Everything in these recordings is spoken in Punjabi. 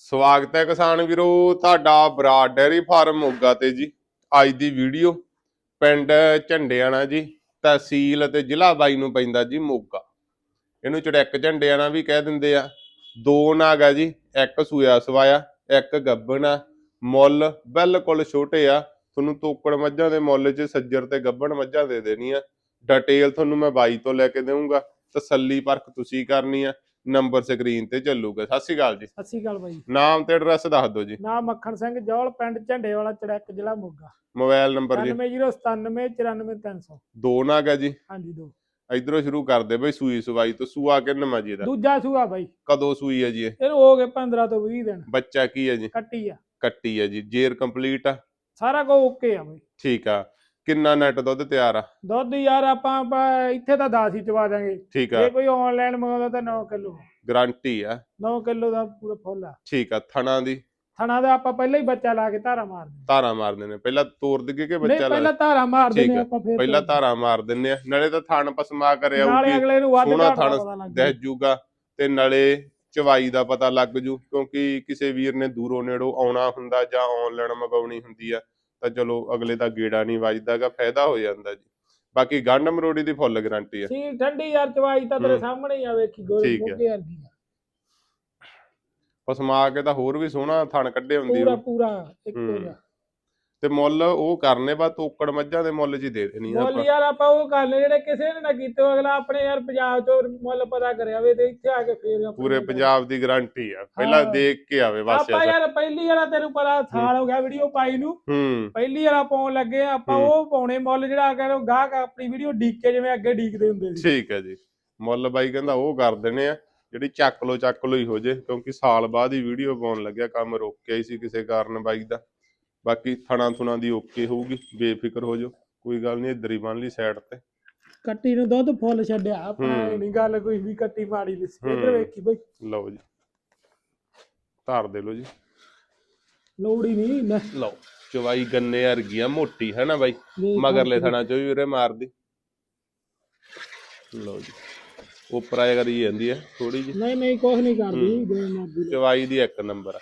ਸਵਾਗਤ ਹੈ ਕਿਸਾਨ ਵੀਰੋ, ਤੁਹਾਡਾ ਬਰਾਡ ਡੈਰੀ ਫਾਰਮ ਮੋਗਾ ਤੇ ਜੀ। ਅੱਜ ਦੀ ਵੀਡੀਓ ਪਿੰਡ ਝੰਡਿਆਣਾ ਜੀ, ਤਹਿਸੀਲ ਅਤੇ ਜ਼ਿਲ੍ਹਾ ਬਾਈ ਨੂੰ ਪੈਂਦਾ ਜੀ ਮੋਗਾ। ਇਹਨੂੰ ਚੜੈਕ ਝੰਡਿਆਣਾ ਵੀ ਕਹਿ ਦਿੰਦੇ ਆ। ਦੋ ਨਾਗ ਆ ਜੀ, ਇੱਕ ਸੂਆ ਸਵਾਇਆ, ਇੱਕ ਗੱਬਣਾ ਮੁੱਲ ਬਿਲਕੁਲ ਛੋਟੇ ਆ। ਤੁਹਾਨੂੰ ਤੋਕੜ ਮੱਝਾਂ ਦੇ ਮੁੱਲ 'ਚ ਸੱਜਰ ਤੇ ਗੱਬਣ ਮੱਝਾਂ ਦੇ ਦੇਣੀ ਆ। ਡਿਟੇਲ ਤੁਹਾਨੂੰ ਮੈਂ ਬਾਈ ਤੋਂ ਲੈ ਕੇ ਦੇਵਾਂਗਾ ਤਸੱਲੀ ਪਰਖ ਤੁਸੀਂ ਕਰਨੀ ਆ। ਨੰਬਰ ਸਕਰੀਨ ਤੇ ਚੱਲੂਗਾ। ਸਤਿ ਸ਼੍ਰੀ ਅਕਾਲ ਜੀ। ਸਤਿ ਸ਼੍ਰੀ ਅਕਾਲ ਬਾਈ। ਨਾਮ ਤੇ ਐਡਰੈਸ ਦੱਸ ਦਿਓ ਜੀ। ਨਾਮ ਮੱਖਣ ਸਿੰਘ ਜੌਲ ਪਿੰਡ ਝੰਡੇ ਵਾਲਾ ਚੜੈਕ ਜ਼ਿਲ੍ਹਾ ਮੋਗਾ। ਮੋਬਾਈਲ ਨੰਬਰ ਜੀ। 9097 ਦੋ ਨਾਗ ਹੈ ਜੀ। ਹਾਂਜੀ ਦੋ। ਇਧਰੋਂ ਸ਼ੁਰੂ ਕਰਦੇ ਬਈ ਸੂਈ ਸਵਾਈ ਤੋਂ। ਸੂਆ ਕਿੰਨਾ ਜੀ ਦਾ? ਦੂਜਾ ਸੂਆ ਬਾਈ। ਕਦੋਂ ਸੂਈ ਹੈ ਜੀ ਇਹ? ਇਹਨੂੰ ਹੋ ਗਏ 15 ਤੋਂ 20 ਦਿਨ। ਬੱਚਾ ਕੀ ਹੈ ਜੀ? ਕੱਟੀ ਆ। ਕੱਟੀ ਹੈ ਜੀ। ਜੇਰ ਕੰਪਲੀਟ ਆ? ਸਾਰਾ ਕੁਝ ਓਕੇ ਆ ਬਾਈ। ਠੀਕ ਆ। ਕਿੰਨਾ ਨੈਟ ਦੁੱਧ ਤਿਆਰ ਆ? ਦੁੱਧ ਯਾਰ ਆਪਾਂ ਆਪਾਂ ਇੱਥੇ ਤਾਂ 10 ਹੀ ਚਵਾ ਦਾਂਗੇ ਠੀਕ ਆ। ਜੇ ਕੋਈ ਆਨਲਾਈਨ ਮੰਗਾਉਂਦਾ ਤਾਂ 9 ਕਿਲੋ। ਗਾਰੰਟੀ ਆ। 9 ਕਿਲੋ ਦਾ ਪੂਰਾ ਫੁੱਲ ਆ। ਠੀਕ ਆ ਥਣਾ ਦੀ। ਥਣਾ ਦਾ ਆਪਾਂ ਪਹਿਲਾਂ ਹੀ ਬੱਚਾ ਲਾ ਕੇ ਧਾਰਾ ਮਾਰ ਦਿੰਦੇ ਧਾਰਾ ਮਾਰਦੇ ਨੇ। ਪਹਿਲਾਂ ਤੋੜ ਦਿੱਗੇ ਕਿ ਨਹੀਂ ਬੱਚਾ ਪਹਿਲਾਂ ਲਾ ਧਾਰਾ ਮਾਰ ਦਿੰਦੇ। ਆਪਾਂ ਫਿਰ ਪਹਿਲਾਂ। ਧਾਰਾ ਮਾਰ ਦਿੰਨੇ ਆ। ਨਾਲੇ ਤਾਂ ਥਣ ਪਸਮਾ ਕਰਿਆ ਨਾਲੇ ਅਗਲੇ ਨੂੰ ਵੱਧ ਥਣ ਦਹਿ ਜੂਗਾ ਤੇ ਨਾਲੇ ਚਵਾਈ ਦਾ ਪਤਾ ਲੱਗ ਜੂ ਕਿਉਂਕਿ ਕਿਸੇ ਵੀਰ ਨੇ ਦੂਰੋਂ ਨੇੜੋਂ ਆਉਣਾ ਹੁੰਦਾ ਜਾਂ ਆਨਲਾਈਨ ਮੰਗਾਉਣੀ ਹੁੰਦੀ ਆ। ਤਾਂ ਚਲੋ ਅਗਲੇ ਦਾ ਗੇੜਾ ਨਹੀਂ ਵੱਜਦਾਗਾ ਫਾਇਦਾ ਹੋ ਜਾਂਦਾ ਜੀ ਬਾਕੀ ਗੰਡ ਮਰੋੜੀ ਦੀ ਫੁੱਲ ਗਾਰੰਟੀ ਆ ਸੀ ਠੰਡੀ ਯਾਰ ਚਵਾਈ ਤਾਂ ਤੇਰੇ ਹੂੰ। ਸਾਹਮਣੇ ਹੀ ਆ ਵੇਖੀ ਗੋਰੀ ਠੀਕ ਆ। ਮੋਗੇ ਵਰਗੀ ਆ ਪਸਮਾ ਕੇ ਤਾਂ ਹੋਰ ਵੀ ਸੋਹਣਾ ਥਣ ਕੱਢੇ ਹੁੰਦੀ ਪੂਰਾ। ਪੂਰਾ ਇੱਕੋ ਹੂੰ। ਜਿਹਾ ਤੇ ਮੁੱਲ ਉਹ ਕਰਨੇ ਬਾ ਤੋਕੜ ਮੱਝਾਂ ਦੇ ਮੁੱਲ ਹੀ ਦੇ ਦੇਣੀ ਆ ਮੁੱਲ ਆਪਾਂ। ਯਾਰ ਆਪਾਂ ਉਹ ਕਰ ਲੈ ਜਿਹੜੇ ਕਿਸੇ ਨੇ ਨਾ ਕੀਤੇ ਉਹ ਅਗਲਾ ਆਪਣੇ ਯਾਰ ਪੰਜਾਬ ਤੋਂ ਮੁੱਲ ਪਤਾ ਕਰਿਆ ਵੇ ਤੇ ਇੱਥੇ ਆ ਕੇ ਫੇਰ ਪੂਰੇ। ਪੰਜਾਬ ਦੀ ਗਾਰੰਟੀ ਆ। ਪਹਿਲਾਂ ਹਾਂ। ਦੇਖ ਕੇ ਆਵੇ ਬਸ ਆਪਾਂ ਯਾਰ ਪਹਿਲੀ ਵਾਰ ਤੈਨੂੰ ਪਤਾ ਸਾਲ ਹੋ ਗਿਆ ਵੀਡੀਓ ਪਾਈ ਨੂੰ। ਹੂੰ। ਪਹਿਲੀ ਵਾਰ ਪਾਉਣ ਲੱਗੇ ਆ, ਆਪਾਂ ਹੂੰ। ਉਹ ਪਾਉਣੇ ਮੁੱਲ ਜਿਹੜਾ ਕਹਿੰਦੇ ਗਾਹਕ ਆਪਣੀ ਵੀਡੀਓ ਡੀਕ ਜਿਵੇਂ ਅੱਗੇ ਡੀਕਦੇ ਹੁੰਦੇ ਸੀ। ਠੀਕ ਹੈ ਜੀ। ਮੁੱਲ ਬਾਈ ਕਹਿੰਦਾ ਉਹ ਕਰ ਦਿੰਨੇ ਆ ਜਿਹੜੀ ਚੱਕ ਲੋ ਚੱਕ ਲੋ ਹੀ ਹੋ ਜੇ ਕਿਉਂਕਿ ਸਾਲ ਬਾਅਦ ਹੀ ਵੀਡੀਓ ਪਾਉਣ ਲੱਗਿਆ ਕੰਮ ਰੋਕਿਆ ਹੀ ਸੀ ਕਿਸੇ ਕਾਰਨ ਬਾਈ ਦਾ। ਬਾਕੀ ਥਣਾ ਥੁਣਾ ਦੀ ਓਕੇ ਹੋਊਗੀ ਬੇਫਿਕਰ ਹੋ ਜਾਓ ਕੋਈ ਗੱਲ ਨਹੀਂ ਇੱਧਰ ਹੀ ਬੰਨ ਲਈ ਸਾਈਡ ਤੇ। ਕੱਟੀ ਨੂੰ ਦੁੱਧ ਫੁੱਲ ਛੱਡਿਆ। ਇਹ ਨਹੀਂ ਗੱਲ ਕੋਈ ਵੀ ਕੱਟੀ ਮਾੜੀ ਲਿਸੀ ਇੱਧਰ। ਵੇਖੀ ਬਈ। ਲਓ ਜੀ। ਧਾਰ ਦੇ ਲਓ ਜੀ। ਲੋੜ ਨਹੀਂ ਲੈ ਲਓ ਚਵਾਈ ਗੰਨੇ ਵਰਗੀ ਆ ਮੋਟੀ ਹੈ ਨਾ ਬਾਈ ਮਗਰਲੇ ਥਣਾ ਚੋਂ ਵੀ ਉਰੇ ਮਾਰਦੀ। ਲਓ ਜੀ। ਉੱਪਰ ਆਇਆ ਕਰੀ ਜਾਂਦੀ ਹੈ ਥੋੜੀ ਜੀ ਨਹੀਂ ਨਹੀਂ ਕੁਝ ਨਹੀਂ ਕਰਦੀ। ਜੇ ਮਰਜ਼ੀ। ਲੈ। ਚਵਾਈ ਦੀ ਇੱਕ ਨੰਬਰ ਆ।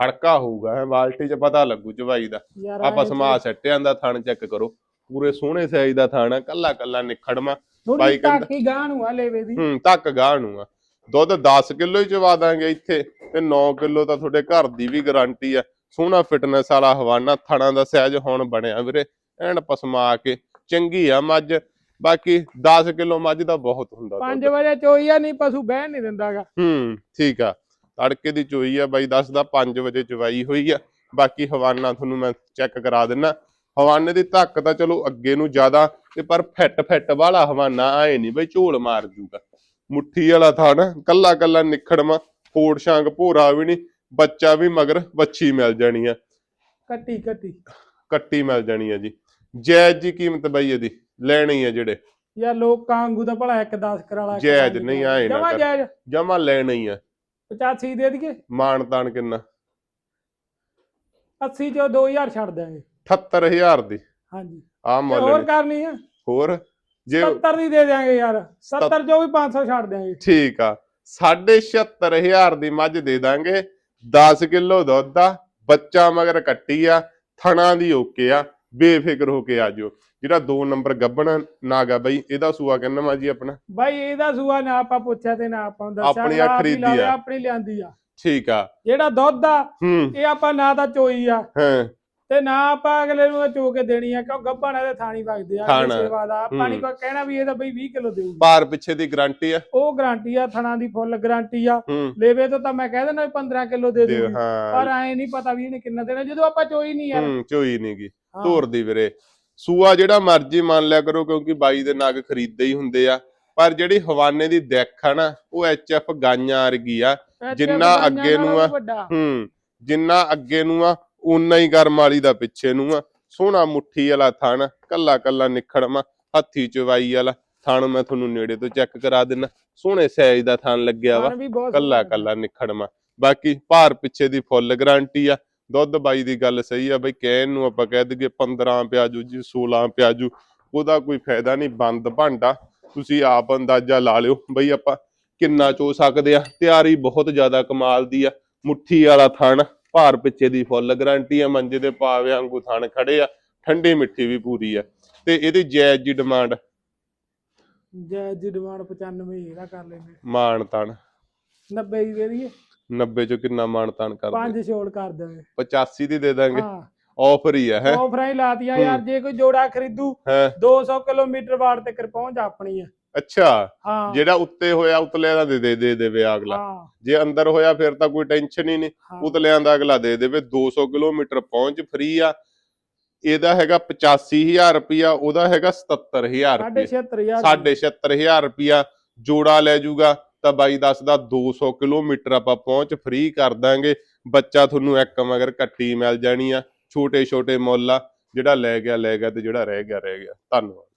ਖੜਕਾ ਹੋਊਗਾ ਹੈ ਬਾਲਟੀ 'ਚ ਪਤਾ ਲੱਗੂ ਚਵਾਈ ਦਾ। ਯਾਰ ਆਪਾਂ ਸਮਾ ਸੱਟਿਆਂ ਦਾ ਥਣ ਚੈੱਕ ਕਰੋ ਪੂਰੇ ਸੋਹਣੇ ਸਾਈਜ਼ ਦਾ ਥਣ ਆ ਕੱਲਾ ਕੱਲਾ ਨਿਖੜਮਾ ਥੋੜੀ ਬਾਈ ਕਹਿੰਦਾ- ਟਾਕੀ ਗਾਂ ਨੂੰ ਆ ਲੈਵੇ ਦੀ। ਹੂੰ ਤੱਕ ਗਾਹ ਨੂੰ ਆ। ਦੁੱਧ 10 ਕਿਲੋ ਹੀ ਚਵਾ ਦਾਂਗੇ ਇੱਥੇ ਤੇ 9 ਕਿਲੋ ਤਾਂ ਤੁਹਾਡੇ ਘਰ ਦੀ ਵੀ ਗਾਰੰਟੀ ਆ। ਸੋਹਣਾ ਫਿਟਨੈਸ ਵਾਲਾ ਹਵਾਨਾ ਥਣਾਂ ਦਾ ਸਾਈਜ਼ ਹੁਣ ਬਣਿਆ ਵੀਰੇ ਐਨ ਪਸਮਾ ਕੇ ਚੰਗੀ ਆ ਮੱਝ। ਬਾਕੀ 10 ਕਿਲੋ ਮੱਝ ਦਾ ਬਹੁਤ ਹੁੰਦਾ ਦੁੱਧ। 5 ਵਜੇ ਚੋਈ ਆ ਨਹੀਂ ਪਸ਼ੂ ਬਹਿਣ ਨਹੀਂ ਦਿੰਦਾਗਾ। ਹੂੰ ਠੀਕ ਆ। ਤੜਕੇ ਦੀ ਚੋਈ ਆ ਬਾਈ ਦੱਸਦਾ 5 ਵਜੇ ਚਵਾਈ ਹੋਈ ਆ। ਬਾਕੀ ਹਵਾਨਾ ਤੁਹਾਨੂੰ ਮੈਂ ਚੈੱਕ ਕਰਾ ਦਿੰਨਾ। ਹਵਾਨੇ ਦੀ ਧੱਕ ਤਾਂ ਚਲੋ ਅੱਗੇ ਨੂੰ ਜ਼ਿਆਦਾ ਤੇ ਪਰ ਫਿੱਟ ਫਿੱਟ ਵਾਲਾ ਹਵਾਨਾ ਆਏ ਨਹੀਂ ਬਈ ਝੋਲ ਮਾਰ ਜੂਗਾ। ਮੁੱਠੀ ਵਾਲਾ ਥਾਂ ਨਾ ਕੱਲਾ ਕੱਲਾ ਨਿਖੜਮਾ ਫੋੜ ਸ਼ਾਂਗ ਭੋਰਾ ਵੀ ਨਹੀਂ ਬੱਚਾ ਵੀ ਮਗਰ ਬੱਚੀ ਮਿਲ ਜਾਣੀ ਆ। ਕੱਟੀ ਕੱਟੀ। ਕੱਟੀ ਮਿਲ ਜਾਣੀ ਆ ਜੀ। ਜਾਇਜ਼ ਜੀ ਕੀਮਤ ਬਈ ਇਹਦੀ ਲੈਣੀ ਆ ਜਿਹੜੇ। ਯਾਰ ਲੋਕਾਂ ਵਾਂਗੂ ਤਾਂ ਭਲਾ ਇੱਕ 10 ਕਰਾਲਾ ਜਾਇਜ਼ ਨਹੀਂ ਆਏ ਨਾ ਜਮਾ ਲੈਣੀ ਆ। 85 ਦੇ ਦਈਏ। ਮਾਣ ਤਾਣ ਕਿੰਨਾ? 80 ਚੋਂ 2000 ਛੱਡ ਦਿਆਂਗੇ। 78000 ਦੀ। ਹਾਂਜੀ। ਆ ਤੇ ਮੁੱਲ ਹੋਰ ਨੇ। ਕਰਨੀ ਆ? ਹੋਰ? ਜੇ 70 ਦੀ ਦੇ ਦਿਆਂਗੇ ਯਾਰ। 70 ਚੋਂ ਵੀ 500 ਛੱਡ ਦਿਆਂਗੇ। ਠੀਕ ਆ। 76500 ਦੀ ਮੱਝ ਦੇ ਦਾਂਗੇ। 10 ਕਿਲੋ ਦੁੱਧ ਆ। ਬੱਚਾ ਮਗਰ ਕੱਟੀ ਆ। ਥਣਾ ਦੀ ਓਕੇ ਆ। ਬੇਫਿਕਰ ਹੋ ਕੇ ਆਜੋ ਜਿਹੜਾ 2 ਨੰਬਰ ਗੱਬਣ ਨਾਗਾ ਬਈ ਇਹਦਾ ਸੂਆ ਕਹਿੰਦਾ ਮਾ ਜੀ ਆਪਣਾ? ਬਾਈ ਇਹਦਾ ਸੂਆ ਨਾ ਆਪਾਂ ਪੁੱਛਿਆ ਤੇ ਨਾ ਆਪਾਂ ਦੱਸਿਆ। ਆਪਣੀ ਆਪ ਹੀ ਖਰੀਦੀ ਆ। ਆਪਣੀ ਲਿਆਂਦੀ ਆ। ਠੀਕ ਆ। ਜਿਹੜਾ ਦੁੱਧ ਆ ਇਹ ਆਪਾਂ ਨਾ ਤਾਂ ਚੋਈ ਆ। ਹਾਂ। ਤੇ ਨਾ ਆਪਾਂ ਅਗਲੇ ਨੂੰ ਚੋ ਕੇ ਦੇਣੀ ਆ ਕਿਉਂ ਗੱਭਣ ਇਹਦੇ ਥਾਣੀ ਵਗਦੇ ਆ ਸੇਵਾ ਦਾ ਹੂੰ। ਕੋਈ ਕਹਿਣਾ ਵੀ ਇਹ ਤਾਂ ਬਈ 20 ਕਿਲੋ ਦੇਊਗੀ। ਪਾਰ ਪਿੱਛੇ ਦੀ ਗਾਰੰਟੀ ਆ। ਉਹ ਗਾਰੰਟੀ ਆ ਥਣਾ ਦੀ ਫੁੱਲ ਗਾਰੰਟੀ ਆ। ਲੇਵੇ ਤੋਂ ਤਾਂ ਮੈਂ ਕਹਿ ਦਿੰਦਾ 15 ਕਿਲੋ ਦੇ ਦੇ ਦੂੰਗੀ ਪਰ ਐ ਨਹੀਂ ਪਤਾ ਵੀ ਇਹਨੇ ਕਿੰਨਾ ਦੇਣਾ। ਜਦੋਂ ਆਪਾਂ ਚੋਈ ਨਹੀਂ ਯਾਰ। ਹੂੰ ਚੋਈ ਨਹੀਂਗੀ। ਧੋਰ ਦੀ ਵੀਰੇ। ਸੂਆ ਜਿਹੜਾ ਮਰਜ਼ੀ ਮੰਨ ਲਿਆ ਕਰੋ ਕਿਉਂਕਿ ਬਾਈ ਦੇ ਨਗ ਖਰੀਦਦੇ ਹੀ ਹੁੰਦੇ ਆ। ਪਰ ਜਿਹੜੀ ਹਵਾਨੇ ਦੀ ਦਿੱਖ ਆ ਨਾ ਉਹ ਐਚਐਫ ਗਾਈਆਂ ਵਰਗੀ ਆ। ਜਿੰਨਾ ਅੱਗੇ ਨੂੰ ਆ, ਹੂੰ ਜਿੰਨਾ ਅੱਗੇ ਨੂੰ ਆ ਉਨਾ ਹੀ ਗਰਮ ਵਾਲੀ ਦਾ ਪਿੱਛੇ ਨੂੰ ਆ। ਸੋਹਣਾ ਮੁੱਠੀ ਵਾਲਾ ਥਣ ਕੱਲਾ ਕੱਲਾ ਨਿਖੜਮਾ ਹੱਥੀ ਚਵਾਈ ਵਾਲਾ ਥਣ ਮੈਂ ਤੁਹਾਨੂੰ ਨੇੜੇ ਤੋਂ ਚੈੱਕ ਕਰਾ ਦਿੰਨਾ। ਸੋਹਣੇ ਸਾਈਜ਼ ਦਾ ਥਣ ਲੱਗਿਆ ਵਾ ਕੱਲਾ ਕੱਲਾ ਨਿਖੜਮਾ ਬਾਕੀ ਭਾਰ ਪਿੱਛੇ ਦੀ ਫੁੱਲ ਗਾਰੰਟੀ ਆ। ਦੁੱਧ ਬਾਈ ਦੀ ਗੱਲ ਸਹੀ ਆ ਬਈ ਕਹਿਣ ਨੂੰ ਆਪਾਂ ਕਹਿ ਦਈਏ 15 ਪਿਆਜੂ ਜੀ 16 ਪਿਆਜੂ ਉਹਦਾ ਕੋਈ ਫਾਇਦਾ ਨਹੀਂ ਬੰਦ ਭਾਂਡਾ ਤੁਸੀਂ ਆਪ ਅੰਦਾਜ਼ਾ ਲਾ ਲਿਓ। ਬਈ ਆਪਾਂ ਕਿੰਨਾ ਚੋ ਸਕਦੇ ਆ ਤਿਆਰੀ ਬਹੁਤ ਜ਼ਿਆਦਾ ਕਮਾਲ ਦੀ ਆ। ਮੁੱਠੀ ਵਾਲਾ ਥਣ ਭਾਰ ਪਿੱਛੇ ਦੀ ਫੁੱਲ ਗਾਰੰਟੀ ਆ ਮੰਜੇ ਦੇ ਪਾਵੇ ਵਾਂਗੂ ਥਣ ਖੜੇ ਆ ਠੰਡੀ ਮਿੱਠੀ ਵੀ ਪੂਰੀ ਆ। ਤੇ ਇਹਦੀ ਜਾਇਜ਼ ਜੀ ਡਿਮਾਂਡ? ਜੈ ਜੀ ਡਿਮਾਂਡ 95 ਇਹਦਾ ਕਰ ਲੈਂਦੇ। ਮਾਨ ਤਣ। 90 ਦੀ ਦੇ ਦਈਏ। 90 ਚੋਂ ਕਿੰਨਾ ਮਾਨ ਤਣ ਕਰਦੇ? ਪੰਜ ਛੋੜ ਕਰ ਦੇਵੇ। 85 ਦੀ ਦੇ ਦਾਂਗੇ। ਹਾਂ। ਆਫਰ ਹੀ ਆ ਹੈ? ਆਫਰਾਂ ਹੀ ਲਾਤੀਆਂ ਯਾਰ ਜੇ ਕੋਈ ਜੋੜਾ ਖਰੀਦੂ ਹੈ? 200 ਕਿਲੋਮੀਟਰ ਵਾਰ ਤੱਕ ਪਹੁੰਚ ਆਪਣੀ ਆ। ਅੱਛਾ। ਜਿਹੜਾ ਉੱਤੇ ਹੋਇਆ ਉਤਲੇ ਦਾ ਦੇ ਦੇ ਦੇ ਦੇਵੇ ਅਗਲਾ। ਜੇ ਅੰਦਰ ਹੋਇਆ ਫਿਰ ਤਾਂ ਕੋਈ ਟੈਨਸ਼ਨ ਹੀ ਨਹੀਂ। ਉਤਲਿਆਂ ਦਾ ਅਗਲਾ ਦੇ ਦੇਵੇ 200 ਕਿਲੋਮੀਟਰ ਪਹੁੰਚ ਫ੍ਰੀ ਆ। ਇਹਦਾ ਹੈਗਾ 85000 ਰੁਪਿਆ ਉਹਦਾ ਹੈਗਾ 77000 ਸਾਢੇ ਰੁਪਿਆ 76000 ਸਾਢੇ 76000 ਰੁਪਿਆ ਜੋੜਾ ਲੈ ਜੂਗਾ। ਤਾਂ ਬਾਈ ਦੱਸਦਾ 200 ਕਿਲੋਮੀਟਰ ਆਪਾਂ ਪਹੁੰਚ ਫ੍ਰੀ ਕਰ ਦਾਂਗੇ। ਬੱਚਾ ਤੁਹਾਨੂੰ ਇੱਕ ਮਗਰ ਕੱਟੀ ਮਿਲ ਜਾਣੀ ਆ ਛੋਟੇ ਛੋਟੇ ਮੁੱਲ ਆ, ਜਿਹੜਾ ਲੈ ਗਿਆ ਲੈ ਗਿਆ ਤੇ ਜਿਹੜਾ ਰਹਿ ਗਿਆ ਰਹਿ ਗਿਆ। ਧੰਨਵਾਦ।